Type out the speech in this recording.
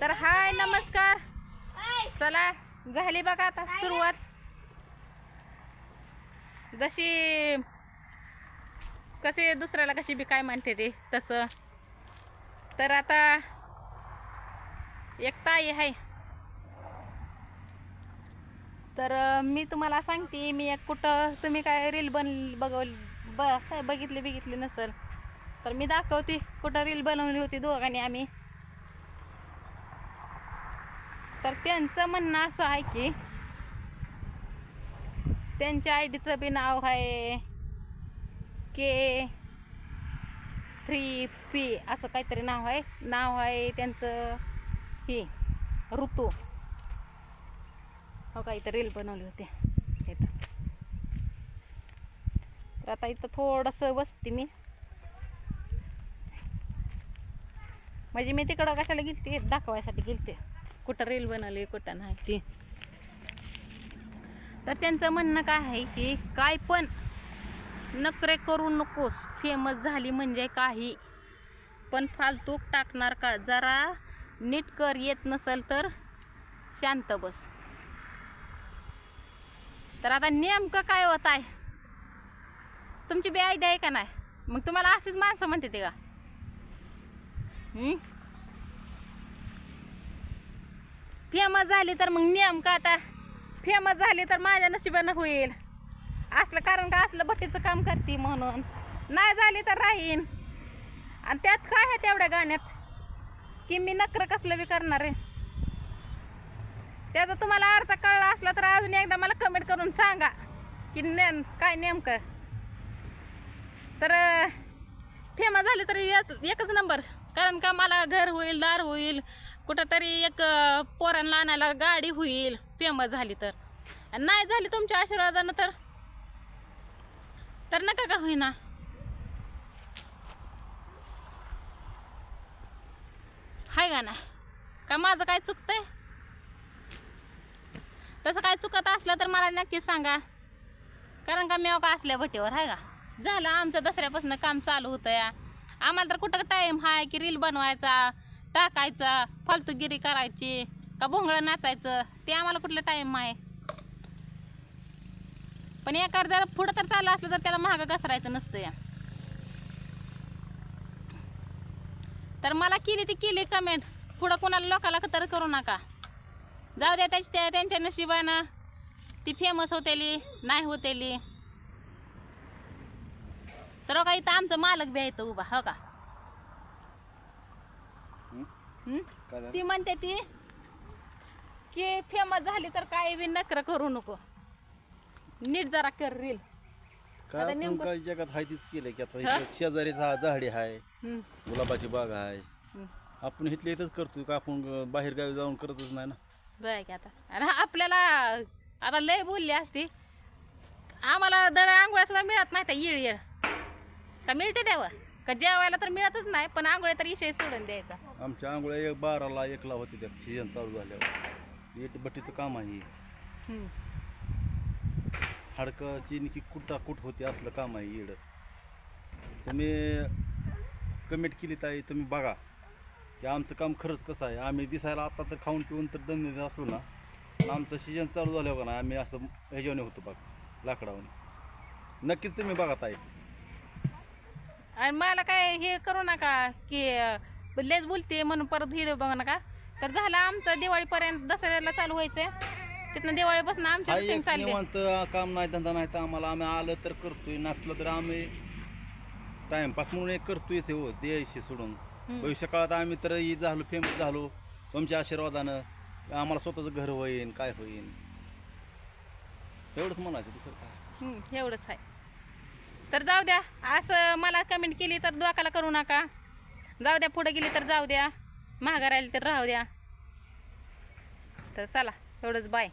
तर हाय नमस्कार. चला झाली बघा आता सुरुवात. जशी कसे दुसऱ्याला कशी बी काय म्हणते ते तसं. तर आता एक ताई आहे. तर मी तुम्हाला सांगते मी एक कुठं तुम्ही काय रील बन बघवली ब बघितली बघितली नसेल. तर मी दाखवते कुठं रील बनवली होती दोघांनी आम्ही. तर त्यांचं म्हणणं असं आहे की त्यांच्या आय डीचं बी नाव आहे के थ्री पी असं काहीतरी नाव आहे. नाव आहे त्यांचं हे ऋतू. हो का इथं रील बनवली होती. इथं तर आता इथं थोडंसं बसते मी. म्हणजे मी तिकडं कशाला गेलते? दाखवायसाठी गेलते. कुठं रेल बनवली कुठं नाही ती. तर त्यांचं म्हणणं काय आहे की काय पण नकरे करू नकोस. फेमस झाली म्हणजे काही. पण फालतू टाकणार का? जरा नीट कर येत नसेल तर शांत बस. तर आता नेमकं काय होत आहे? तुमची बी आयडिया आहे का नाही? मग तुम्हाला अशीच माणसं म्हणते ते का? फेमस झाली तर मग नेमकं आता फेमस झाली तर माझ्या नशिबानं होईल. असलं कारण का असलं भट्टीचं काम करते म्हणून. नाही झाली तर राहीन. आणि त्यात काय आहे तेवढ्या गाण्यात? की मी नकर कसलं बी करणार आहे. त्याचा तुम्हाला अर्थ कळला असला तर अजून एकदा मला कमेंट करून सांगा. की नेम काय नेमकं? तर फेमस झाले तरी एकच नंबर कारण का मला घर होईल दार होईल कुठंतरी एक पोरांना आणायला गाडी होईल फेमस झाली तर. नाही झाली तुमच्या आशीर्वादानं तर? तर नका का होईना? हाय का नाही का माझं काय चुकतंय? तसं काय चुकत असलं तर मला नक्कीच सांगा. कारण का मी का असल्या भटीवर आहे का? झालं आमचं दसऱ्यापासून काम चालू होतं या. आम्हाला तर कुठं टाईम आहे की रील बनवायचा टाकायचा फालतूगिरी करायची का भोंगळं नाचायचं ते आम्हाला कुठलं टाईम आहे? पण एका जर पुढं तर चाललं असलं तर त्याला महाग घसरायचं नसतं या. तर मला केली ती केली कमेंट पुढं कोणाला लोकाला तर करू नका. जाऊ द्या त्याच्या त्यांच्या नशिबानं. ती फेमस होतेली नाही होतेली. तर हो का इथं आमचं मालक बी आहे उभा हो का? हं? काय? ती म्हणते ती की फेमस झाली तर काही बी नकर करू नको. नीट जरा कर रील काय आता आपण नेमकं- काय जगात हाय तीच केलं की आता? इथं शेजारी झा- झाडी आहे हं, गुलाबाची बाग आहे हं. आपण इथल्या इथंच करतोय का? आपण बाहेर गावी जाऊन करतच नाही ना? बरं की आता. आणि आपल्याला आता लय बोलली असती. आम्हाला दळ आंघोळ्या सुद्धा मिळत नाही त्या येळ येळ का मिळते त्यावर का जेवायला तर मिळतच नाही पण आंघोळ्या तर इशय सोडून द्यायचा. आमच्या आंघोळ्या एक बाराला एकला होती त्या सीजन चालू झाल्यावर. येते बट्टीचं काम आहे. हं. हाडकाची निकी कुटा कुट होती असलं काम आहे येड तुम्ही कमेंट केली ताई तुम्ही बघा. की आमचं काम खरंच कसं आहे? आम्ही दिसायला आता तर खाऊन पिऊन तर दम असलो ना पण आमचं सीजन चालू झाल्यावर का ना आम्ही असं ह्याच्याने होतो बघ लाकडावर नक्कीच तुम्ही बघा ताई. आणि मला काय हे करू नका की अं, लयच बोलते म्हणून परत व्हिडिओ बघू नका. तर झालं आमचं दिवाळीपर्यंत दसऱ्याला चालू व्हायचंय तिथनं दिवाळीपासून आमची रुटीन चालली. काम नाही धंदा नाही तर आम्हाला आम्ही आलं तर करतोय. नसलं तर आम्ही टाइमपास म्हणून एक करतोय हे द्यायशी सोडून. भविष्य काळात आम्ही तर ही झालो फेमस झालो. तुमच्या आशीर्वादानं आम्हाला स्वतःचं घर होईन काय होईन. एवढंच म्हणायचं दुसरं काय? एवढंच आहे. तर जाऊ द्या. असं मला कमेंट केली तर डोकाला करू नका. जाऊ द्या पुढं गेली तर जाऊ द्या. महागार आली तर राहू द्या. तर चला एवढंच. बाय